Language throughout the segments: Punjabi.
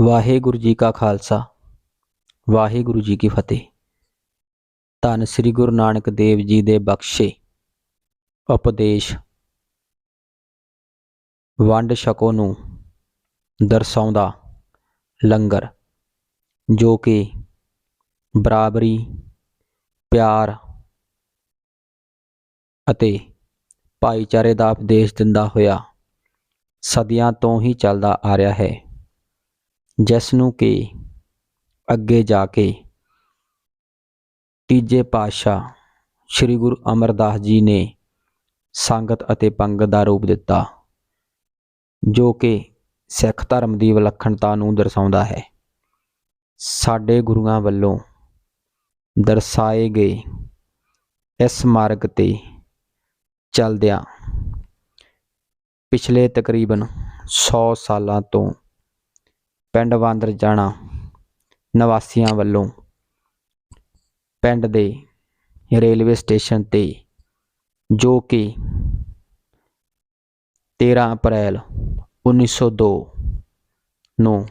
ਵਾਹਿਗੁਰੂ ਜੀ ਕਾ ਖਾਲਸਾ। ਵਾਹਿਗੁਰੂ ਜੀ ਕੀ ਫਤਿਹ। ਧੰਨ ਸ੍ਰੀ ਗੁਰੂ ਨਾਨਕ ਦੇਵ ਜੀ ਦੇ ਬਖਸ਼ੇ ਉਪਦੇਸ਼ ਵੰਡ ਛਕੋ ਨੂੰ ਦਰਸਾਉਂਦਾ ਲੰਗਰ, ਜੋ ਕਿ ਬਰਾਬਰੀ, ਪਿਆਰ ਅਤੇ ਭਾਈਚਾਰੇ ਦਾ ਉਪਦੇਸ਼ ਦਿੰਦਾ ਹੋਇਆ ਸਦੀਆਂ ਤੋਂ ਹੀ ਚੱਲਦਾ ਆ ਰਿਹਾ ਹੈ। ਜਿਸ ਨੂੰ ਕਿ ਅੱਗੇ ਜਾ ਕੇ ਤੀਜੇ ਪਾਤਸ਼ਾਹ ਸ੍ਰੀ ਗੁਰੂ ਅਮਰਦਾਸ ਜੀ ਨੇ ਸੰਗਤ ਅਤੇ ਪੰਗਤ ਦਾ ਰੂਪ ਦਿੱਤਾ, ਜੋ ਕਿ ਸਿੱਖ ਧਰਮ ਦੀ ਵਿਲੱਖਣਤਾ ਨੂੰ ਦਰਸਾਉਂਦਾ ਹੈ। ਸਾਡੇ ਗੁਰੂਆਂ ਵੱਲੋਂ ਦਰਸਾਏ ਗਏ ਇਸ ਮਾਰਗ ਤੇ ਚੱਲਦਿਆਂ ਪਿਛਲੇ ਤਕਰੀਬਨ 100 ਸਾਲਾਂ ਤੋਂ ਪਿੰਡ ਵਾਂਦਰ ਜਾਣਾ ਨਿਵਾਸੀਆਂ ਵੱਲੋਂ ਪਿੰਡ ਦੇ ਰੇਲਵੇ ਸਟੇਸ਼ਨ ਤੇ, ਜੋ ਕਿ 13 ਅਪ੍ਰੈਲ 1902 ਨੂੰ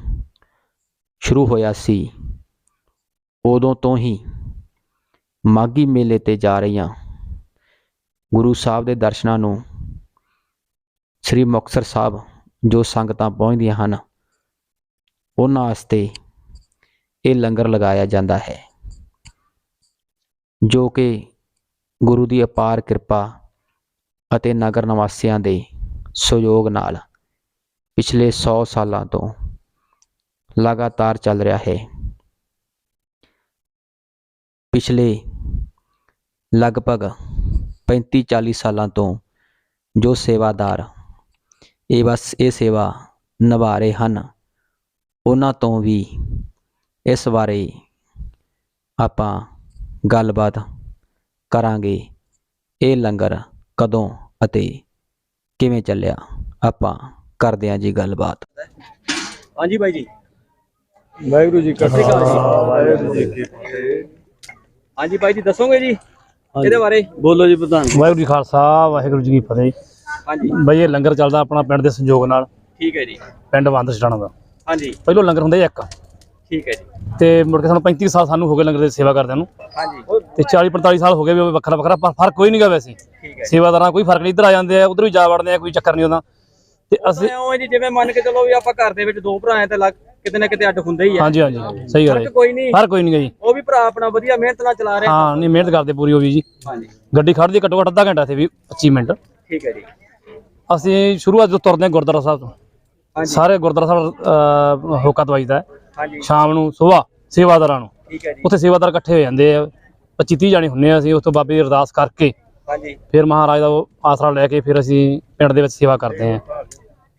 ਸ਼ੁਰੂ ਹੋਇਆ ਸੀ। ਉਦੋਂ ਤੋਂ ਹੀ ਮਾਗੀ ਮੇਲੇ ਤੇ ਜਾ ਰਹੀਆਂ ਗੁਰੂ ਸਾਹਿਬ ਦੇ ਦਰਸ਼ਨਾਂ ਨੂੰ ਸ੍ਰੀ ਮੁਕਤਸਰ ਸਾਹਿਬ ਜੋ ਸੰਗਤਾਂ ਪਹੁੰਚਦੀਆਂ ਹਨ ਉਹਨਾਂ ਵਾਸਤੇ ਇਹ ਲੰਗਰ ਲਗਾਇਆ ਜਾਂਦਾ ਹੈ, ਜੋ ਕਿ ਗੁਰੂ ਦੀ ਅਪਾਰ ਕਿਰਪਾ ਅਤੇ ਨਗਰ ਨਿਵਾਸੀਆਂ ਦੇ ਸਹਿਯੋਗ ਨਾਲ ਪਿਛਲੇ 100 ਸਾਲਾਂ ਤੋਂ ਲਗਾਤਾਰ ਚੱਲ ਰਿਹਾ ਹੈ। ਪਿਛਲੇ ਲਗਭਗ 35-40 ਸਾਲਾਂ ਤੋਂ ਜੋ ਸੇਵਾਦਾਰ ਇਹ ਬਸ ਇਹ ਸੇਵਾ ਨਿਭਾ ਰਹੇ ਹਨ ਉਹਨਾਂ ਤੋਂ ਵੀ ਇਸ ਬਾਰੇ ਆਪਾਂ ਗੱਲਬਾਤ ਕਰਾਂਗੇ। ਇਹ ਲੰਗਰ ਕਦੋਂ ਅਤੇ ਕਿਵੇਂ ਚੱਲਿਆ? ਆਪਾਂ ਕਰਦੇ ਹਾਂ ਜੀ ਗੱਲਬਾਤ। ਹਾਂਜੀ ਬਾਈ ਜੀ। ਵਾਹਿਗੁਰੂ ਜੀ ਕਾ। ਖਾਲਸਾ। ਵਾਹਿਗੁਰੂ ਜੀ ਕੀ ਫਤਿਹ। ਹਾਂਜੀ ਬਾਈ ਜੀ ਦੱਸੋਗੇ ਜੀ ਇਹਦੇ ਬਾਰੇ? ਬੋਲੋ ਜੀ ਪ੍ਰਧਾਨ ਜੀ। ਵਾਹਿਗੁਰੂ ਜੀ ਖਾਲਸਾ ਵਾਹਿਗੁਰੂ ਜੀ ਕੀ ਫਤਿਹ। ਹਾਂਜੀ। ਬਈ ਇਹ ਲੰਗਰ ਚੱਲਦਾ ਆਪਣਾ ਪਿੰਡ ਦੇ ਸੰਯੋਗ ਨਾਲ। ਠੀਕ ਹੈ ਜੀ। ਪਿੰਡ ਬੰਦ ਛਡਾਣਾ ਦਾ। ਹਾਂਜੀ। ਪਹਿਲੋਂ ਲੰਗਰ ਹੁੰਦਾ ਸੀ ਇੱਕ। ਠੀਕ ਹੈ ਜੀ। ਤੇ ਮੁੜ ਕੇ ਸਾਨੂੰ 35 ਸਾਲ ਸਾਨੂੰ ਹੋ ਗਏ ਲੰਗਰ ਦੀ ਸੇਵਾ ਕਰਦਿਆਂ ਨੂੰ। ਹਾਂਜੀ। ਤੇ 40 45 ਸਾਲ ਹੋ ਗਏ ਵੀ ਉਹ ਵੱਖਰਾ ਵੱਖਰਾ ਪਰ ਫ਼ਰਕ ਕੋਈ ਨਹੀਂਗਾ ਵੈਸੇ। ਸੇਵਾਦਾਰਾਂ ਕੋਈ ਫ਼ਰਕ ਨਹੀਂ ਇੱਧਰ ਆ ਜਾਂਦੇ ਆ ਉਧਰ ਵੀ ਜਾ ਵੜਦੇ ਆ ਕੋਈ ਚੱਕਰ ਨਹੀਂ ਉਹਦਾ। ਤੇ ਅਸੀਂ ਉਹ ਜੀ ਜਿਵੇਂ ਮੰਨ ਕੇ ਚੱਲੋ ਵੀ ਆਪਾਂ ਘਰ ਦੇ ਵਿੱਚ ਦੋ ਭਰਾ ਆ ਤੇ ਲੱਗ ਕਿਤੇ ਨਾ ਕਿਤੇ ਅੱਡ ਹੁੰਦੇ ਹੀ ਆ। ਹਾਂਜੀ ਹਾਂਜੀ ਸਹੀ ਗੱਲ ਹੈ ਫ਼ਰਕ ਕੋਈ ਨਹੀਂ। ਫ਼ਰਕ ਕੋਈ ਨਹੀਂਗਾ ਜੀ। ਉਹ ਵੀ ਭਰਾ ਆਪਣਾ ਵਧੀਆ ਮਿਹਨਤ ਨਾਲ ਚਲਾ ਰਿਹਾ। ਹਾਂ ਨਹੀਂ ਮਿਹਨਤ ਕਰਦੇ ਪੂਰੀ ਹੋ ਵੀ ਜੀ। ਹਾਂਜੀ। ਗੱਡੀ ਖੜਦੀ ਘੱਟੋ ਘੱਟ ਅੱਧਾ ਘੰਟਾ ਇੱਥੇ ਵੀ 25 ਮਿੰਟ। ਠੀਕ ਹੈ ਜੀ। ਅਸੀਂ ਸ਼ੁਰੂਆਤ ਜਦੋਂ ਤੁਰਦੇ ਗੁਰਦੁਆਰਾ ਸਾਹਿਬ ਤੋਂ। ਸਾਰੇ ਗੁਰਦੁਆਰਾ ਸਾਹਿਬ ਅਹ, ਹੋਕਾ ਦਵਾਈਦਾ ਹੈ। ਹਾਂਜੀ। ਸ਼ਾਮ ਨੂੰ ਸਵੇਰ ਸੇਵਾਦਾਰਾਂ ਨੂੰ। ਠੀਕ ਹੈ ਜੀ। ਉੱਥੇ ਸੇਵਾਦਾਰ ਇਕੱਠੇ ਹੋ ਜਾਂਦੇ ਆ। 25 30 ਜਾਣੇ ਹੁੰਨੇ ਆ ਅਸੀਂ ਉਸ ਤੋਂ ਬਾਬੇ ਦੀ ਅਰਦਾਸ ਕਰਕੇ। ਹਾਂਜੀ। ਫਿਰ ਮਹਾਰਾਜ ਦਾ ਉਹ ਆਸਰਾ ਲੈ ਕੇ ਫਿਰ ਅਸੀਂ ਪਿੰਡ ਦੇ ਵਿੱਚ ਸੇਵਾ ਕਰਦੇ ਆ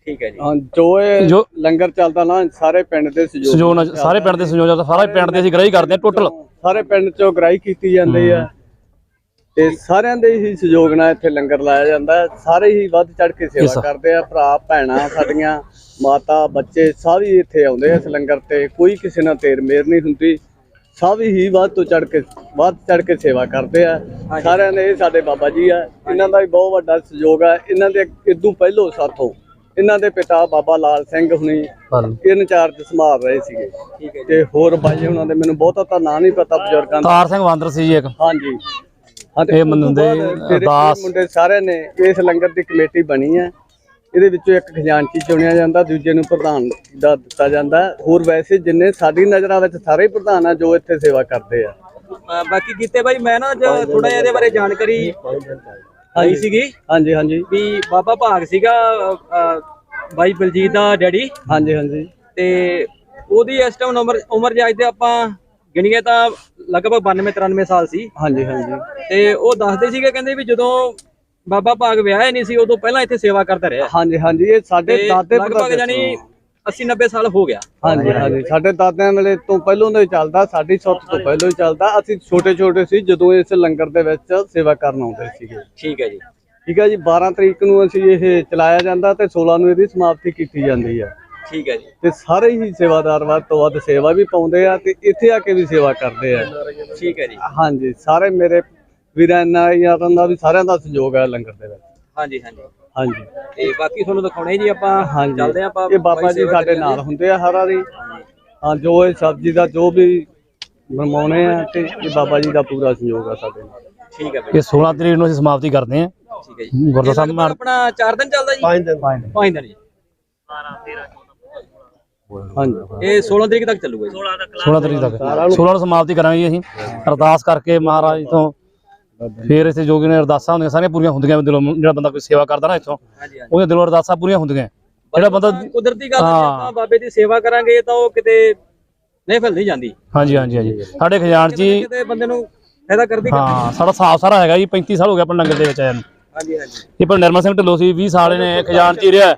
ਠੀਕ ਹੈ ਜੀ। ਹਾਂ ਜੋ ਇਹ ਜੋ ਲੰਗਰ ਚੱਲਦਾ ਨਾ ਸਾਰੇ ਪਿੰਡ ਦੇ ਸਹਿਯੋਗ ਨਾਲ ਸਾਰੇ ਪਿੰਡ ਦੇ ਨਾਲ ਸਾਰੇ ਪਿੰਡ ਦੇ ਅਸੀਂ ਗ੍ਰਹਿ ਕਰਦੇ ਆ ਟੋਟਲ ਸਾਰੇ ਪਿੰਡ ਚੋਂ ਗ੍ਰਾਈ ਕੀਤੀ ਜਾਂਦੀ ਆ। ਤੇ ਸਾਰਿਆਂ ਦੇ ਹੀ ਸਹਿਯੋਗ ਨਾਲ ਇੱਥੇ ਲੰਗਰ ਲਾਇਆ ਜਾਂਦਾ। ਸਾਰੇ ਹੀ ਵੱਧ ਚੜ ਕੇ ਸੇਵਾ. ਕਰਦੇ ਆ ਭਰਾ ਭੈਣਾਂ ਸਾਡੀਆਂ ਮਾਤਾ ਬੱਚੇ ਸਭ ਹੀ ਇੱਥੇ ਆਉਂਦੇ ਆ ਇਸ ਲੰਗਰ ਤੇ। ਕੋਈ ਕਿਸੇ ਨਾਲ ਤੇਰ ਮੇਰ ਨਹੀਂ ਹੁੰਦੀ। ਸਭ ਹੀ ਵੱਧ ਤੋਂ ਚੜ ਕੇ ਵੱਧ ਚੜ ਕੇ ਸੇਵਾ ਕਰਦੇ ਆ। ਸਾਰਿਆਂ ਦੇ ਸਾਡੇ ਬਾਬਾ ਜੀ ਆ। ਇਹਨਾਂ ਦਾ ਵੀ ਬਹੁਤ ਵੱਡਾ ਸਹਿਯੋਗ ਆ। ਇਹਨਾਂ ਦੇ ਇਦੋਂ ਪਹਿਲੋਂ ਸਾਥੋਂ ਇਹਨਾਂ ਦੇ ਪਿਤਾ ਬਾਬਾ ਲਾਲ ਸਿੰਘ ਹੁਣੀ ਇਹ ਇੰਚਾਰਜ ਸੰਭਾਲ ਰਹੇ ਸੀਗੇ। ਠੀਕ ਹੈ ਜੀ। ਤੇ ਹੋਰ ਬਾਈ ਉਹਨਾਂ ਦੇ ਮੈਨੂੰ ਬਹੁਤਾ ਤਾਂ ਨਾਂ ਨਹੀਂ ਪਤਾ ਬਜ਼ੁਰਗਾਂ ਦਾ। ਤਾਰ ਸਿੰਘ ਵਾਂਦਰ ਸੀ ਜੀ ਇੱਕ। ਹਾਂਜੀ। ਇਹ ਮੰਨਦੇ ਅਰਦਾਸ। ਮੁੰਡੇ ਸਾਰਿਆਂ ਨੇ ਇਸ ਲੰਗਰ ਦੀ ਕਮੇਟੀ ਬਣੀ ਹੈ। ਇਹਦੇ ਵਿੱਚੋਂ ਇੱਕ ਖਜ਼ਾਨਚੀ ਚੁਣਿਆ ਜਾਂਦਾ ਦੂਜੇ ਨੂੰ ਪ੍ਰਧਾਨ ਦਾ ਦਿੱਤਾ ਜਾਂਦਾ। ਹੋਰ ਵੈਸੇ ਜਿੰਨੇ ਸਾਡੀ ਨਜ਼ਰਾਂ ਵਿੱਚ ਸਾਰੇ ਪ੍ਰਧਾਨ ਆ ਜੋ ਇੱਥੇ ਸੇਵਾ ਕਰਦੇ ਆ। ਬਾਕੀ ਕੀਤੇ ਬਾਈ ਮੈਂ ਨਾ ਥੋੜਾ ਜਿਹਾ ਇਹਦੇ ਬਾਰੇ ਜਾਣਕਾਰੀ ਆਈ ਸੀਗੀ। ਹਾਂਜੀ ਹਾਂਜੀ। ਵੀ ਬਾਬਾ ਭਾਗ ਸੀਗਾ ਬਾਈ ਬਲਜੀਤ ਦਾ ਡੈਡੀ। ਹਾਂਜੀ ਹਾਂਜੀ। ਤੇ ਉਹਦੀ ਇਸ ਟਾਈਮ ਉਮਰ ਉਮਰ ਦੇ ਆਪਾਂ ਗਿਣੀਏ ਤਾਂ ਲਗਭਗ 92 93 ਸਾਲ ਸੀ। ਹਾਂਜੀ ਹਾਂਜੀ। ਤੇ ਉਹ ਦੱਸਦੇ ਸੀਗੇ ਕਹਿੰਦੇ ਵੀ ਜਦੋਂ ਬਾਬਾ ਭਾਗ ਵਿਆਹਿਆ ਨਹੀਂ ਸੀ ਉਦੋਂ ਪਹਿਲਾਂ ਇੱਥੇ ਸੇਵਾ ਕਰਦਾ ਰਿਹਾ। ਹਾਂਜੀ ਹਾਂਜੀ ਇਹ ਸਾਡੇ ਤੇ ਦਾਦੇ ਲਗਭਗ ਪੜਦਾਦੇ ਜਾਨੀ 80 90 ਸਾਲ ਹੋ ਗਿਆ। ਹਾਂਜੀ ਹਾਂਜੀ ਸਾਡੇ ਦਾਦਿਆਂ ਵੇਲੇ ਤੋਂ ਪਹਿਲੋਂ ਦਾ ਹੀ ਚੱਲਦਾ ਸਾਡੀ ਸੁੱਤ ਤੋਂ ਪਹਿਲੋਂ ਹੀ ਚੱਲਦਾ। ਅਸੀਂ ਛੋਟੇ ਛੋਟੇ ਸੀ ਜਦੋਂ ਇਸ ਲੰਗਰ ਦੇ ਵਿੱਚ ਸੇਵਾ ਕਰਨ ਆਉਂਦੇ ਸੀਗੇ। ਠੀਕ ਹੈ ਜੀ। ਠੀਕ ਹੈ ਜੀ 12 ਤਰੀਕ ਨੂੰ ਅਸੀਂ ਇਹ ਚਲਾਇਆ ਜਾਂਦਾ ਤੇ 16 ਨੂੰ ਇਹਦੀ ਸਮਾਪਤੀ ਕੀਤੀ ਜਾਂਦੀ ਹੈ। ਠੀਕ ਹੈ ਜੀ। ਤੇ ਸਾਰੇ ਹੀ ਸੇਵਾਦਾਰ ਵੱਧ ਤੋਂ ਵੱਧ ਸੇਵਾ ਵੀ ਪਾਉਂਦੇ ਆ ਤੇ ਇੱਥੇ ਆ ਕੇ ਵੀ ਸੇਵਾ ਕਰਦੇ ਆ। ਠੀਕ ਹੈ ਜੀ। ਹਾਂਜੀ ਸਾਰੇ ਮੇਰੇ ਵੀਰਾਂ ਨਾਲ ਯਾਰਾਂ ਦਾ ਵੀ ਸਾਰਿਆਂ ਦਾ ਸਹਿਯੋਗ ਹੈ ਲੰਗਰ ਦੇ ਵਿੱਚ। ਹਾਂਜੀ ਹਾਂਜੀ। ਹਾਂਜੀ। ਤੇ ਬਾਕੀ ਤੁਹਾਨੂੰ ਦਿਖਾਉਣੇ ਜੀ ਆਪਾਂ। ਹਾਂਜੀ। ਚੱਲਦੇ ਆਪਾਂ ਇਹ ਬਾਬਾ ਜੀ ਸਾਡੇ। ਨਾਲ ਹੁੰਦੇ ਆ ਹਰ ਵਾਰੀ। ਹਾਂ ਜੋ ਇਹ ਸਬਜ਼ੀ ਦਾ ਜੋ ਵੀ ਬਣਾਉਣੇ ਆ ਤੇ ਇਹ ਬਾਬਾ ਜੀ ਦਾ ਪੂਰਾ ਸਹਿਯੋਗ ਆ ਸਾਡੇ ਨਾਲ। ਠੀਕ ਹੈ ਬਾਈ। ਇਹ 16 ਤਰੀਕ ਨੂੰ ਅਸੀਂ ਸਮਾਪਤੀ ਕਰਦੇ ਹਾਂ। ਠੀਕ ਹੈ ਜੀ। ਗੁਰਦੁਆਰਾ ਸਾਹਿਬ ਮਾਰ ਆਪਣਾ 4 ਦਿਨ ਚੱਲਦਾ ਜੀ? ਪੰਜ ਦਿਨ। 5 ਦਿਨ। ਜੀ। ਹਾਂਜੀ। ਇਹ 16 ਤਰੀਕ ਤੱਕ ਚੱਲੂਗਾ ਜੀ। 16 ਤਰੀਕ ਤੱਕ। 16 ਨੂੰ ਸਮਾਪਤੀ ਕਰਾਂਗੇ ਜੀ ਅਸੀਂ। ਅਰਦਾਸ ਕਰਕੇ ਮਹਾਰਾਜ ਤੋਂ ਫਿਰ ਇੱਥੇ ਜੋਗੀ ਨੇ ਅਰਦਾਸਾਂ ਹੁੰਦੀਆਂ ਸਾਰੀਆਂ ਪੂਰੀਆਂ ਹੁੰਦੀਆਂ ਦਿਲੋਂ। ਜਿਹੜਾ ਬੰਦਾ ਕੋਈ ਸੇਵਾ ਕਰਦਾ ਨਾ ਇੱਥੋਂ ਹਾਂਜੀ ਹਾਂਜੀ। ਉਹਦੇ ਦਿਲੋਂ ਅਰਦਾਸਾਂ ਪੂਰੀਆਂ ਹੁੰਦੀਆਂ। ਜਿਹੜਾ ਬੰਦਾ ਕੁਦਰਤੀ ਗੱਲ ਹੈ। ਆਪਾਂ ਬਾਬੇ ਦੀ ਸੇਵਾ ਕਰਾਂਗੇ ਤਾਂ ਉਹ ਕਿਤੇ ਨਹੀਂ ਫੈਲ ਨਹੀਂ ਜਾਂਦੀ। ਹਾਂਜੀ ਹਾਂਜੀ ਹਾਂਜੀ। ਸਾਡੇ ਖਜ਼ਾਨਚੀ ਕਿਤੇ ਬੰਦੇ ਨੂੰ ਫਾਇਦਾ ਕਰਦੀ ਹਾਂ ਸਾਡਾ ਸਾਫ਼ ਸਾਰਾ ਹੈਗਾ ਜੀ। 35 ਸਾਲ ਹੋ ਗਏ ਆਪਣੇ ਲੰਗਰ ਦੇ ਵਿੱਚ ਆਇਆ ਨੂੰ। ਹਾਂਜੀ ਹਾਂਜੀ। ਇਹ ਪਰ ਨਿਰਮਲ ਸਿੰਘ ਢਿੱਲੋਂ ਸੀ 20 ਸਾਲ ਨੇ ਖਜ਼ਾਨਚੀ ਰਿਹਾ।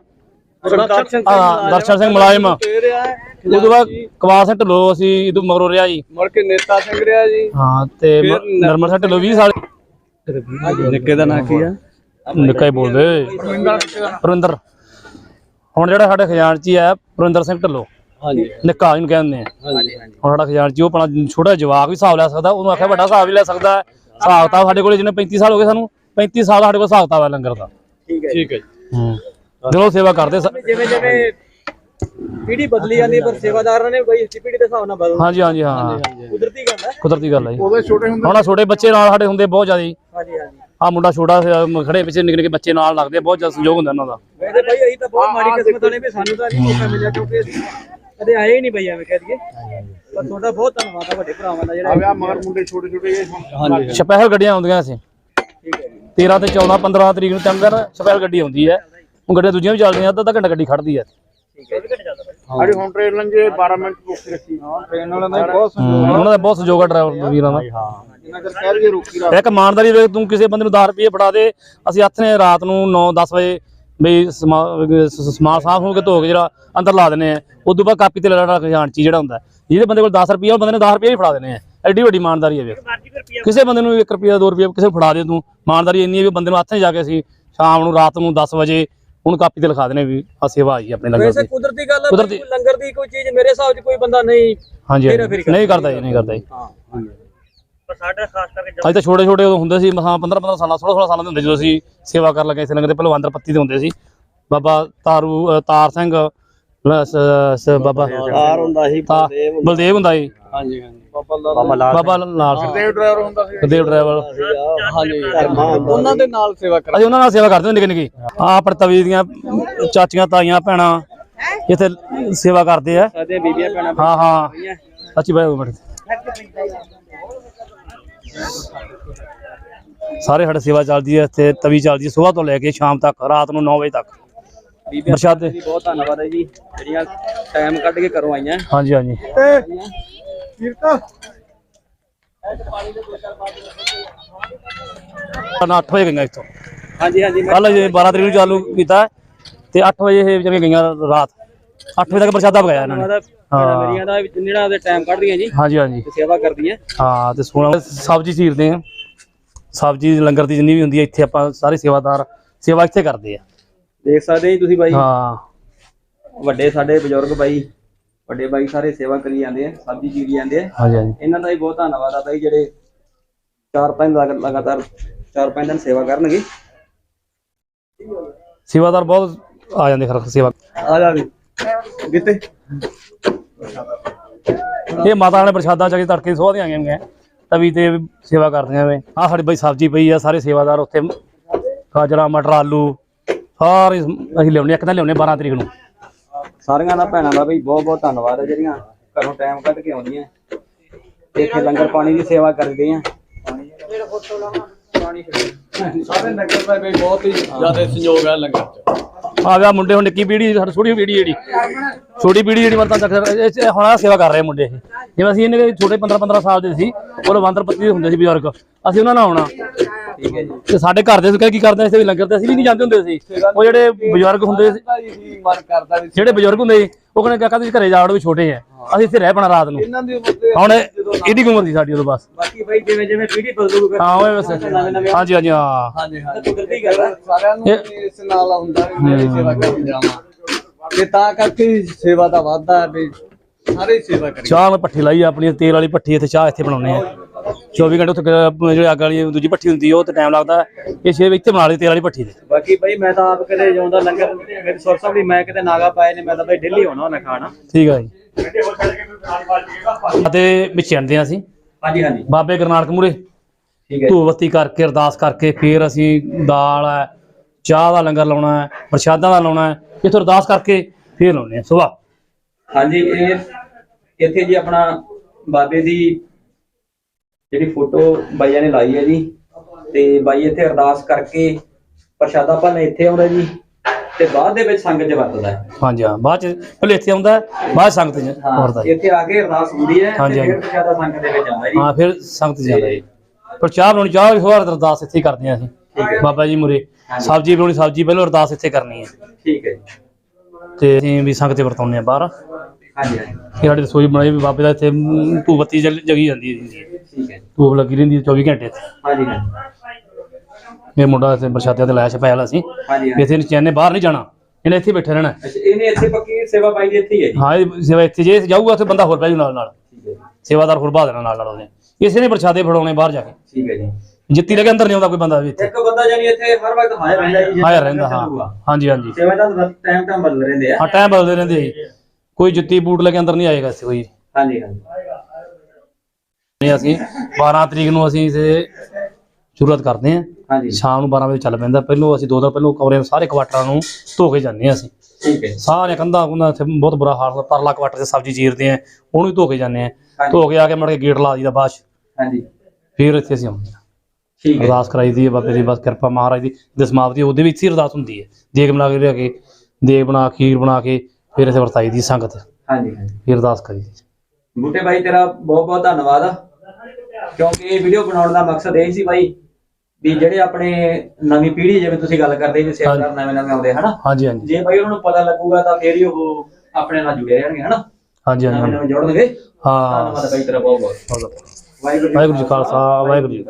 ਹਾਂ ਦਰਸ਼ਨ ਸਿੰਘ ਮੁਲਾਇਮ ਉਦੋਂ ਬਾਅਦ ਕਵਾਰ ਸਿੰਘ ਢਿੱਲੋਂ ਅਸੀਂ ਇਦੋਂ ਮਗਰੋਂ ਰਿਹਾ ਜੀ। ਮੁੜ ਕੇ ਨੇਤਾ ਸਿੰਘ ਰਿਹਾ ਜੀ। ਹਾਂ ਤੇ ਨਿਰਮਲ ਸਿੰਘ ਢਿੱਲੋਂ 20 ਸਾਲ। ਨਿੱਕੇ ਦਾ ਨਾਂ ਕੀ ਆ? ਨਿੱਕਾ ਹੀ ਬੋਲਦੇ। ਪਰਵਿੰਦਰ ਹੁਣ ਜਿਹੜਾ ਸਾਡੇ ਖਜ਼ਾਨਚੀ ਹੈ ਪਰਵਿੰਦਰ ਸਿੰਘ ਢਿੱਲੋਂ। ਹਾਂਜੀ। ਨਿੱਕਾ ਇਹਨੂੰ ਕਹਿੰਦੇ ਆ। ਹਾਂਜੀ ਹਾਂਜੀ। ਹੁਣ ਸਾਡਾ ਖਜ਼ਾਨਚੀ ਉਹ ਆਪਣਾ ਛੋਟਾ ਜਵਾਕ ਵੀ ਹਿਸਾਬ ਲੈ ਸਕਦਾ ਉਹਨੂੰ ਆਖਿਆ ਵੱਡਾ ਹਿਸਾਬ ਵੀ ਲੈ ਸਕਦਾ। ਹਿਸਾਬ ਤਾਂ ਸਾਡੇ ਕੋਲੇ ਜਿਹਨੇ 35 ਸਾਲ ਹੋ ਗਏ ਸਾਨੂੰ 35 ਸਾਲ ਸਾਡੇ ਕੋਲ ਹਿਸਾਬ ਤਾਂ ਲੰਗਰ ਦਾ। ਠੀਕ ਹੈ ਠੀਕ ਹੈ ਜੀ। ਹੂੰ। ਦਿਲੋਂ ਸੇਵਾ ਕਰਦੇ ਸ- ਜਿਵੇਂ ਜਿਵੇਂ ਪੀੜੀ ਬਦਲੀ ਜਾਂਦੀ ਹੈ, ਪਰ ਸੇਵਾਦਾਰਾਂ ਨੇ ਬਈ ਇਸ ਪੀੜੀ ਦੇ ਹਿਸਾਬ ਨਾਲ ਬਦਲ ਹਾਂਜੀ ਹਾਂਜੀ ਹਾਂ। ਕੁਦਰਤੀ ਗੱਲ ਹੈ। ਕੁਦਰਤੀ ਗੱਲ ਹੈ ਜੀ। ਉਹਦੇ ਛੋਟੇ ਹੁੰਦੇ ਹੁਣ ਆਹ ਛੋਟੇ ਬੱਚੇ ਨਾਲ ਸਾਡੇ ਹੁੰਦੇ ਬਹੁਤ ਜ਼ਿਆਦਾ। ਹਾਂਜੀ ਹਾਂਜੀ। ਆ ਮੁੰਡਾ ਛੋਟਾ ਸੀ, ਆਹ ਖੜੇ ਪਿੱਛੇ ਨਿੱਕੇ ਨਿੱਕੇ ਬੱਚੇ ਨਾਲ ਲੱਗਦੇ ਆ, ਬਹੁਤ ਜ਼ਿਆਦਾ ਸੰਯੋਗ ਹੁੰਦਾ ਇਹਨਾਂ ਦਾ। ਵੈਸੇ ਭਾਈ ਅਸੀਂ ਤਾਂ ਬਹੁਤ ਮਾੜੀ ਕਿਸਮਤ ਵਾਲੇ ਵੀ ਸਾਨੂੰ ਤਾਂ ਨਹੀਂ ਮੌਕਾ ਮਿਲਿਆ ਕਿਉਂਕਿ ਅਸੀਂ ਕਦੇ ਆਏ ਹੀ ਨਹੀਂ ਬਈ ਐਵੇਂ ਕਹਿ ਦਈਏ। ਪਰ ਤੁਹਾਡਾ ਬਹੁਤ ਧੰਨਵਾਦ ਆ ਵੱਡੇ ਭਰਾਵਾਂ ਦਾ ਜਿਹੜਾ ਹਾਂਜੀ ਸਪੈਸ਼ਲ ਗੱਡੀਆਂ ਆਉਂਦੀਆਂ ਸੀ ਠੀਕ ਹੈ ਜੀ। 13 ਤੇ 14 15 ਤਰੀਕ ਨੂੰ ਚੰਦਰ ਸਪੈਸ਼ਲ ਗੱਡੀ ਆਉਂਦੀ ਹੈ। ਉਹ ਗੱਡੀਆਂ ਦੂਜੀਆਂ ਵੀ ਚੱਲਦੀਆਂ ਅੱਧਾ ਅੱਧਾ ਘੰਟਾ ਗੱਡੀ ਖੜਦੀ ਹੈ ਠੀਕ ਹੈ ਜੀ। ਸਾਡੀ ਹੁਣ ਟ੍ਰੇਨ ਲੰਗੇ 12 ਮਿੰਟ ਰੁਕ ਰੱਖੀ ਹਾਂ ਟ੍ਰੇਨ ਵਾਲਿਆਂ ਦਾ ਬਹੁਤ ਹਮ, ਉਹਨਾਂ ਦਾ ਬਹੁਤ ਸਹਿਯੋਗ ਹੈ ਡਰਾਈਵਰ ਵੀਰਾਂ ਦਾ। ਜਿੰਨਾ ਚਿਰ ਕਹਿ ਰਹੀਏ ਰੁਕੀ ਰਾ ਇੱਕ ਇਮਾਨਦਾਰੀ ਵੇਖ ਤੂੰ ਕਿਸੇ ਬੰਦੇ ਨੂੰ 10 ਰੁਪਏ ਫੜਾ ਦੇ ਅਸੀਂ ਹੱਥ ਨੇ ਰਾਤ ਨੂੰ 9 10 ਵਜੇ ਬਈ ਸਮਾਨ ਸਾਫ਼ ਹੋ ਕੇ ਧੋ ਕੇ ਜਿਹੜਾ ਅੰਦਰ ਲਾ ਦਿੰਦੇ ਆ ਉਦੋਂ ਬਾਅਦ ਕਾਪੀ ਤੇ ਲੈਣਾ ਖਜ਼ਾਨਚੀ ਜਿਹੜਾ ਹੁੰਦਾ। ਜਿਹਦੇ ਬੰਦੇ ਕੋਲ 10 ਰੁਪਏ ਉਹ ਬੰਦੇ ਨੇ 10 ਰੁਪਏ ਹੀ ਫੜਾ ਦੇਣੇ ਆ। ਐਡੀ ਵੱਡੀ ਇਮਾਨਦਾਰੀ ਹੈ ਵੇਖ। ਕਿਸੇ ਬੰਦੇ ਨੂੰ 1 ਰੁਪਿਆ 2 ਰੁਪਿਆ ਕਿਸੇ ਨੂੰ ਫੜਾ ਦੇ ਤੂੰ। ਇਮਾਨਦਾਰੀ ਇੰਨੀ ਹੈ ਵੀ ਬੰਦੇ ਨੂੰ ਹੱਥ 'ਚ ਜਾ ਕੇ ਅਸੀਂ ਸ਼ਾਮ ਨੂੰ ਰਾਤ ਨੂੰ 10 ਵਜੇ ਉਹਨੂੰ ਕਾਪੀ ਤੇ ਲਿਖਾ ਦੇਣੇ ਵੀ ਆ ਸੇਵਾ ਆਈ ਆਪਣੇ ਲੰਗਰ ਵੈਸੇ ਦੀ। ਕੁਦਰਤੀ ਗੱਲ ਹੈ ਕੁਦਰਤੀ- ਕੋਈ ਲੰਗਰ ਦੀ ਕੋਈ ਚੀਜ਼ ਮੇਰੇ ਹਿਸਾਬ 'ਚ ਕੋਈ ਬੰਦਾ ਨਹੀਂ ਹਾਂਜੀ ਹਾਂਜੀ। ਫੇਰ ਨਹੀਂ ਕਰਦਾ ਜੀ ਨਹੀਂ ਕਰਦਾ ਜੀ। ਹਾਂ ਅੱਜ ਤਾਂ ਛੋਟੇ ਛੋਟੇ ਉਦੋਂ ਹੁੰਦੇ ਸੀ ਮਸਾਂ 15 15 ਸਾਲਾਂ 16 16 ਸਾਲਾਂ ਦੇ ਹੁੰਦੇ ਜਦੋਂ ਅਸੀਂ ਸੇਵਾ ਕਰਨ ਲੱਗੇ ਸੀ ਲੰਗਰ ਦੇ ਪਹਿਲਵਾਨ ਪੱਤੀ ਦੇ ਹੁੰਦੇ ਸੀ। ਬਾਬਾ ਤਾਰੂ ਅ, ਤਾਰ ਸਿੰਘ ਸ- ਸ- ਬਾਬਾ ਹੁੰਦਾ ਸੀ ਤਾ- ਬਲਦੇਵ ਹੁੰਦਾ ਜੀ ਹਾਂਜੀ ਹਾਂਜੀ। ਬਾਬਾ ਬਾਬਾ ਲਾਲ ਸਿੰਘ। ਦੇਵ ਡਰਾਈਵਰ ਹੁੰਦਾ ਸੀ। ਦੇਵ ਡਰਾਈਵਰ ਹਾਂਜੀ ਉਹਨਾਂ ਦੇ ਨਾਲ ਸੇਵਾ ਕਰ ਅਸੀਂ ਉਹਨਾਂ ਨਾਲ ਸੇਵਾ ਕਰਦੇ ਹੁੰਦੇ ਨਿੱਕੇ ਨਿੱਕੇ ਆ ਪਰਤਵੀ ਦੀਆਂ ਚਾਚੀਆਂ ਤਾਈਆਂ ਭੈਣਾਂ ਇੱਥੇ ਸੇਵਾ ਕਰਦੇ ਆ। ਸਾਡੀਆਂ ਬੀਬੀਆਂ ਭੈਣਾਂ ਹਾਂ ਹਾਂ। ਸੱਚੀ ਬਾਈ ਮਿੰਟ ਸਾਰੇ ਸਾਡੇ ਸੇਵਾ ਚੱਲਦੀ ਹੈ ਇੱਥੇ ਤਵੀ ਚੱਲਦੀ ਹੈ ਸਵੇਰ ਤੋਂ ਲੈ ਕੇ ਸ਼ਾਮ ਤੱਕ ਰਾਤ ਨੂੰ 9 ਵਜੇ ਤੱਕ। ਬੀਬੀਆਂ ਪ੍ਰਸ਼ਾਦੇ। ਬਹੁਤ ਧੰਨਵਾਦ ਹੈ ਜੀ। ਜਿਹੜੀਆਂ ਟਾਈਮ ਕੱਢ ਕੇ ਘਰੋਂ ਆਈਆਂ। ਹਾਂਜੀ ਹਾਂਜੀ। ਨਾ 8 ਵਜੇ ਗਈਆਂ ਇੱਥੋਂ। ਹਾਂਜੀ ਹਾਂਜੀ ਕੱਲ ਜੇ 12 ਤਰੀਕ ਨੂੰ ਚਾਲੂ ਕੀਤਾ ਤੇ 8 ਵਜੇ ਇਹ ਵਿਚਾਰੀਆਂ ਗਈਆਂ ਰਾਤ। 8 ਵਜੇ ਤੱਕ ਪ੍ਰਸ਼ਾਦਾ ਪਕਾਇਆ ਇਹਨਾਂ ਨੇ। ਹੈ। ਮੇਰੀਆਂ ਦਾ ਜਿਹੜਾ ਦੇ ਟਾਈਮ ਕੱਢਦੀਆਂ ਜੀ। ਹਾਂਜੀ ਹਾਂਜੀ। ਸੇਵਾ ਕਰਦੀਆਂ। ਹਾਂ ਤੇ ਸੋਣਾ ਸਬਜ਼ੀ ਚੀਰਦੇ ਆ। ਸਬਜ਼ੀ ਲੰਗਰ ਦੀ ਜਿੰਨੀ ਵੀ ਹੁੰਦੀ ਹੈ ਇੱਥੇ ਆਪਾਂ ਸਾਰੇ ਸੇਵਾਦਾਰ ਸੇਵਾ ਇੱਥੇ ਕਰਦੇ ਆ। ਦੇਖ ਸਕਦੇ ਜੀ ਤੁਸੀਂ ਬਾਈ। ਹਾਂ। ਵੱਡੇ ਸਾਡੇ ਬਜ਼ੁਰਗ ਬਾਈ। ਵੱਡੇ ਬਾਈ ਸਾਰੇ ਸੇਵਾ ਕਰੀ ਜਾਂਦੇ ਆ ਸਬਜ਼ੀ ਚੀਰੀ ਜਾਂਦੇ ਆ। ਹਾਂਜੀ ਹਾਂਜੀ। ਇਹਨਾਂ ਦਾ ਵੀ ਬਹੁਤ ਧੰਨਵਾਦ ਆ ਬਾਈ ਜਿਹੜੇ ਚਾਰ ਪੰਜ ਲਗ- ਲਗਾਤਾਰ ਚਾਰ ਪੰਜ ਦਿਨ ਸੇਵਾ ਕਰਨਗੇ। ਸੇਵਾਦਾਰ ਬਹੁਤ ਆ ਜਾਂਦੇ ਖਰ ਸੇਵਾ। ਆ ਜਾ ਵੀ। ਕਿਤੇ ਇਹ ਮਾਤਾ ਨੇ ਪ੍ਰਸ਼ਾਦਾ ਚੱਕ ਤੜਕੇ ਸੋਹ ਦੀਆਂ ਗਈਆਂ ਤਵੀ ਤੇ ਸੇਵਾ ਕਰਦੀਆਂ ਵੇ। ਆ ਸਾਡੀ ਬਈ ਸਬਜ਼ੀ ਪਈ ਆ ਸਾਰੇ ਸੇਵਾਦਾਰ ਉੱਥੇ। ਗਾਜਰਾਂ ਮਟਰ ਆਲੂ ਸਾਰੇ ਅਸੀਂ ਲਿਆਉਣੇ ਇੱਕ ਤਾਂ ਲਿਆਉਣੇ 12 ਤਰੀਕ ਨੂੰ। ਸਾਰੀਆਂ ਦਾ ਭੈਣਾਂ ਦਾ ਵੀ ਬਹੁਤ ਬਹੁਤ ਧੰਨਵਾਦ ਹੈ ਜਿਹੜੀਆਂ ਘਰੋਂ ਟਾਈਮ ਕੱਢ ਕੇ ਆਉਂਦੀਆਂ। ਤੇ ਇੱਥੇ ਲੰਗਰ ਪਾਣੀ ਦੀ ਸੇਵਾ ਕਰਦੇ ਆ ਸਾਰੇ ਨਗਰ ਦਾ ਵੀ ਬਹੁਤ ਹੀ ਜ਼ਿਆਦਾ ਸਹਿਯੋਗ ਹੈ ਲੰਗਰ ਚ। ਆ ਗਿਆ ਮੁੰਡੇ ਹੁਣ ਨਿੱਕੀ ਪੀੜੀ ਸਾਡੀ ਛੋਟੀ ਪੀੜੀ ਜਿਹੜੀ। ਛੋਟੀ ਪੀੜੀ ਜਿਹੜੀ ਮਰਦਾਂ ਤੱਕ ਹੁਣ ਆਹ ਸੇਵਾ ਕਰ ਰਹੇ ਮੁੰਡੇ ਇਹ। ਜਿਵੇਂ ਅਸੀਂ ਇਹਨੇ ਛੋਟੇ 15 15 ਸਾਲ ਦੇ ਸੀ ਉਹ ਵੰਦਰ ਪੱਤੀ ਦੇ ਹੁੰਦੇ ਸੀ ਬਜ਼ੁਰਗ। ਅਸੀਂ ਉਹਨਾਂ ਨਾਲ ਆਉਣਾ। ਠੀਕ ਹੈ ਜੀ। ਤੇ ਸਾਡੇ ਘਰ ਦੇ ਸੀ ਕੀ ਕਰਦੇ ਸੀ ਵੀ ਲੰਗਰ ਤੇ ਅਸੀਂ ਵੀ ਨਹੀਂ ਜਾਂਦੇ ਹੁੰਦੇ ਸੀ। ਉਹ ਜਿਹੜੇ ਬਜ਼ੁਰਗ ਹੁੰਦੇ ਸੀ ਜੀ ਮਨ ਕਰਦਾ ਵੀ ਜਿਹੜੇ ਬਜ਼ੁਰਗ ਹੁੰਦੇ ਸੀ ਉਹ ਕਹਿੰਦੇ ਕਾਕਾ ਤੁਸੀਂ ਘਰੇ ਜਾੜੋ ਵੀ ਛੋਟੇ ਆ। ਅਸੀਂ ਇੱਥੇ ਰਹਿ ਪਣਾ ਰਾਤ ਨੂੰ। ਇਹਨਾਂ ਦੀ ਹੁਣ ਇਹਦੀ ਕੁ ਉਮਰ ਸੀ ਸਾਡੀ ਉਦੋਂ ਬਸ। ਬਾਕੀ ਬਾਈ ਜਿਵੇਂ ਜਿਵੇਂ ਪੀੜੀ ਬਦਲੂਗਾ ਹਾਂ ਉਹ ਬਸ। ਹਾਂਜੀ ਹਾਂਜੀ ਹਾਂ। ਹਾਂਜੀ ਹਾਂਜੀ। ਕੁਦਰਤੀ ਗੱਲ ਹੈ ਸਾਰਿਆਂ ਨੂੰ ਇਸ ਨਾਲ ਹੁੰਦਾ ਵੀ ਮੇਰੀ ਸੇਵਾ ਕਰਨ ਜਾਵਾਂ। ਤੇ ਤਾਂ ਕਰਕੇ ਹੀ ਸੇਵਾ ਦਾ ਵਾਧਾ ਹੈ ਵੀ ਸਾਰੇ ਹੀ ਸੇਵਾ ਕਰੀ ਚਾਹ ਮੈਂ ਪੱਠੀ ਲਾਈ ਆ ਆਪਣੀ ਤੇਲ ਵਾਲੀ ਪੱਠੀ ਇੱਥੇ ਚਾਹ ਇੱਥੇ ਬਣਾਉਨੇ ਆ। 24 ਘੰਟੇ ਉੱਥੇ ਜਿਹੜੀ ਅੱਗ ਵਾਲੀ ਦੂਜੀ ਪੱਠੀ ਹੁੰਦੀ ਆ ਉਹ ਤੇ ਟਾਈਮ ਲੱਗਦਾ ਇਹ ਛੇ ਇੱਥੇ ਬਣਾ ਲਈ ਤੇਲ ਵਾਲੀ ਪੱਠੀ ਤੇ। ਬਾਕੀ ਬਾਈ ਮੈਂ ਤਾਂ ਆਪ ਕਦੇ ਜਾਉਂਦਾ ਲੰਗਰ ਮੇਰੇ ਸੁਰ ਸਾਹਿਬ ਵੀ ਮੈਂ ਕਿਤੇ ਨਾਗਾ ਪਾਏ ਨੇ ਮੈਂ ਤਾਂ ਬਾਈ ਦਿੱਲੀ ਹੋਣਾ ਉਹਨਾਂ ਖਾਣਾ। ਠੀਕ ਆ ਜੀ। ਅਤੇ ਵਿੱਚ ਜਾਂਦੇ ਹਾਂ ਅਸੀਂ। ਹਾਂਜੀ ਹਾਂਜੀ। ਬਾਬੇ ਗੁਰਨਾਨਕ ਮੂਰੇ ਠੀਕ ਹੈ ਧੂਪ ਬੱਤੀ ਕਰਕੇ ਅਰਦਾਸ ਕਰਕੇ ਫਿਰ ਅਸੀਂ ਦਾਲ ਹੈ ਚਾਹ ਦਾ ਲੰਗਰ ਲਾਉਣਾ ਹੈ ਪ੍ਰਸ਼ਾਦਾਂ ਦਾ ਲਾਉਣਾ ਹੈ। ਇੱਥੋਂ ਅਰਦਾਸ ਕਰਕੇ ਫਿਰ ਲਾਉਣੇ ਆ ਸੁਬਾਹ ਹਾਂਜੀ ਇਹ ਇੱਥੇ ਜੀ ਆਪਣਾ ਬਾਬੇ ਦੀ ਜਿਹੜੀ ਫੋਟੋ ਬਾਈਆਂ ਨੇ ਲਾਈ ਹੈ ਜੀ ਤੇ ਬਾਈ ਇੱਥੇ ਅਰਦਾਸ ਕਰਕੇ ਪ੍ਰਸ਼ਾਦਾ ਭਰਨ ਇੱਥੇ ਆਉਂਦਾ ਜੀ ਤੇ ਬਾਅਦ ਦੇ ਵਿੱਚ ਸੰਗਤ ਚ ਵਰਤਦਾ ਹੈ। ਹਾਂਜੀ ਹਾਂ ਬਾਅਦ ਚ ਪਹਿਲੇ ਇੱਥੇ ਆਉਂਦਾ ਬਾਅਦ ਸੰਗਤ ਚ ਵਰਦਾ ਜੀ ਇੱਥੇ ਆ ਕੇ ਅਰਦਾਸ ਹੁੰਦੀ ਹੈ ਤੇ ਫਿਰ। ਪ੍ਰਸ਼ਾਦਾ ਸੰਗਤ ਦੇ ਵਿੱਚ ਆਉਂਦਾ ਜੀ। ਹਾਂ ਫਿਰ ਸੰਗਤ ਜਾਂਦਾ ਜੀ। ਪਰ ਚਾਹ ਬਣਾਉਣੀ ਚਾਹ ਵੀ ਹੋਰ ਅਰਦਾਸ ਇੱਥੇ ਕਰਦੇ ਆ ਅਸੀਂ। ਬਾਬਾ ਜੀ ਮੁਰੇ ਸਬਜ਼ੀ ਬਣਾਉਣੀ ਸਬਜ਼ੀ ਪਹਿਲਾਂ ਅਰਦਾਸ ਇੱਥੇ ਕਰਨੀ ਹੈ। ਠੀਕ ਹੈ ਜੀ। ਤੇ ਅਸੀਂ ਵੀ ਸੰਗਤ ਚ ਵਰਤਾਉਂਦੇ ਆ ਬਾਹਰ। ਹਾਂਜੀ ਹਾਂਜੀ। ਫਿਰ ਸਾਡੀ ਰਸੋਈ ਬਣਾਈ ਵੀ ਬਾਬੇ ਦਾ ਇੱਥੇ ਮ, ਧੂਪ ਬੱਤੀ ਜਲ- ਜਗੀ ਜਾਂਦੀ ਹੈ ਜੀ। ਠੀਕ ਹੈ ਜੀ। ਧੂਪ ਲੱਗੀ ਰਹਿੰਦੀ ਹੈ 24 ਘੰਟੇ। ਇੱਥੇ ਹਾਂਜੀ ਹਾਂਜੀ। ਇਹ ਮੁੰਡਾ ਇੱਥੇ ਪ੍ਰਸ਼ਾਦਿਆਂ ਤੇ ਲਾਇਆ ਛਪਾਇਆ ਅਸੀਂ ਹਾਂਜੀ ਹਾਂਜੀ। ਇੱਥੇ ਚੈਨੇ ਬਾਹਰ ਨਹੀਂ ਜਾਣਾ। ਇਹਨੇ ਇੱਥੇ ਬੈਠੇ ਰਹਿਣਾ। ਅੱਛਾ ਇਹਨੇ ਇੱਥੇ ਪੱਕੀ ਸੇਵਾ ਪਾਈ ਦੀ ਇੱਥੇ ਹੀ ਹੈ ਜੀ? ਹਾਂ ਇਹ ਸੇਵਾ ਇੱਥੇ ਜੇ ਜਾਊਗਾ ਉੱਥੇ ਬੰਦਾ ਹੋਰ ਪੈ ਜੂ ਨਾਲ ਨਾਲ ਠੀਕ ਹੈ ਜੀ, ਸੇਵਾਦਾਰ ਹੋਰ ਬਾਹ ਦੇਣਾ ਨਾਲ ਨਾਲ ਉਹਨੇ ਇਸੇ ਨੇ ਪ੍ਰਸ਼ਾਦੇ ਫੜਾਉਣੇ ਬਾਹਰ ਜਾ ਕੇ। ਠੀਕ ਹੈ ਜੀ। ਜਿੱਤੀ ਲੈ ਕੇ ਅੰਦਰ ਨਹੀਂ ਆਉਂਦਾ ਕੋਈ ਬੰਦਾ ਵੀ ਇੱਥੇ। ਇੱਕ ਬੰਦਾ ਜਾਨੀ ਇੱਥੇ ਹਰ ਵਕਤ ਹਾਜ਼ਰ ਰਹਿੰਦਾ ਜੀ ਹਾਇਆ ਰਹਿੰਦਾ ਹਾਂ। ਹਾਂਜੀ ਹਾਂਜੀ। ਸੇਵਾ ਦਾ ਟਾਈਮ ਟਾਈਮ ਬਦਲ ਰਹਿੰਦੇ ਆ। ਹਾਂ ਟਾਈਮ ਬਦਲਦੇ ਰਹਿੰਦੇ ਆ ਜੀ। ਕੋਈ ਜੁੱਤੀ ਬੂਟ ਲੈ ਕੇ ਅੰਦਰ ਨਹੀਂ ਆਏਗਾ ਇੱਥੇ ਕੋਈ। ਹਾਂਜੀ ਹਾਂਜੀ। ਨਹੀਂ ਅਸੀਂ 12 ਤਰੀਕ ਨੂੰ ਅਸੀਂ ਇਸੇ ਸ਼ੁਰੂਆਤ ਕਰਦੇ ਹਾਂ। ਹਾਂਜੀ। ਸ਼ਾਮ ਨੂੰ 12 ਵਜੇ ਚੱਲ ਪੈਂਦਾ। ਪਹਿਲੋਂ ਅਸੀਂ ਦੋ ਦਿਨ ਪਹਿਲੋਂ ਕਮਰੇ ਸਾਰੇ ਕੁਆਟਰਾਂ ਨੂੰ ਧੋ ਕੇ ਜਾਂਦੇ ਹਾਂ ਅਸੀਂ। ਠੀਕ ਹੈ। ਸਾਰੇ ਕੰਧਾਂ ਕੁੰਧਾਂ ਇੱਥੇ ਬਹੁਤ ਬੁਰਾ ਹਾਲ ਹੁੰਦਾ। ਪਰਲਾ ਕੁਆਟਰ 'ਚ ਸਬਜ਼ੀ ਚੀਰਦੇ ਆ ਉਹਨੂੰ ਵੀ ਧੋ ਕੇ ਜਾਂਦੇ ਆ। ਧੋ ਕੇ ਆ ਕੇ ਮੜ ਕੇ ਗੇਟ ਲਾ ਦਈਦਾ ਬਾਅਦ 'ਚ। ਹਾਂਜੀ। ਫਿਰ ਇੱਥੇ ਅਸੀਂ ਆਉਂਦੇ ਹਾਂ। ਠੀਕ ਹੈ। ਅਰਦਾਸ ਕਰਾਈ ਦੀ ਹੈ ਬਾਬੇ ਦੀ ਬਸ ਕਿਰਪਾ ਮਹਾਰਾਜ ਦੀ। ਦੇ ਸਮਾਪਤੀ ਉਹਦੇ ਵਿੱਚ ਹੀ ਅਰਦਾਸ ਹੁੰਦੀ ਹੈ। ਦੇਗ ਬਣਾ ਕੇ ਲਿਆ ਕੇ ਦੇਗ ਬਣਾ ਖੀਰ ਬਣਾ ਕੇ ਫਿਰ ਇੱਥੇ ਵਰਤਾਈ ਦੀ ਸੰਗਤ। ਹਾਂਜੀ ਹਾਂਜੀ। ਫਿਰ ਅਰਦਾਸ ਕਰੀ ਦੀ। ਬੂਟੇ ਭਾਈ ਤੇਰਾ ਬਹੁਤ ਬਹੁਤ ਧੰਨਵਾਦ ਆ। ਕਿਉਂਕਿ ਇਹ ਵੀਡੀਓ ਬਣਾਉਣ ਦਾ ਮਕਸਦ ਇਹ ਸੀ ਭਾਈ ਵੀ ਜਿਹੜੇ ਆਪਣੇ ਨਵੀਂ ਪੀੜ੍ਹੀ ਜਿਵੇਂ ਤੁਸੀਂ ਗੱਲ ਕਰਦੇ ਵੀ ਸੇਵਾਦਾਰ ਨਵੇਂ ਨਵੇਂ ਆਉਂਦੇ ਹਨਾ? ਹਾਂਜੀ ਹਾਂਜੀ। ਜੇ ਭਾਈ ਉਹਨਾਂ ਨੂੰ ਪਤਾ ਲੱਗੂਗਾ ਤਾਂ ਫੇਰ ਹੀ ਉਹ ਆਪਣੇ ਨਾਲ ਜੁੜੇ ਰਹਿਣਗੇ ਹਨਾ? ਹਾਂਜੀ ਹਾਂਜੀ ਨਵੇਂ ਜੁੜਨਗੇ। ਹਾਂ। ਧੰਨਵਾਦ ਭਾਈ ਤੇਰਾ ਬਹੁਤ ਬਹੁਤ। ਵਾਹਿਗੁਰੂ ਵਾਹਿਗੁਰੂ ਜੀ ਖਾਲਸਾ ਵਾਹਿਗੁਰੂ ਜੀ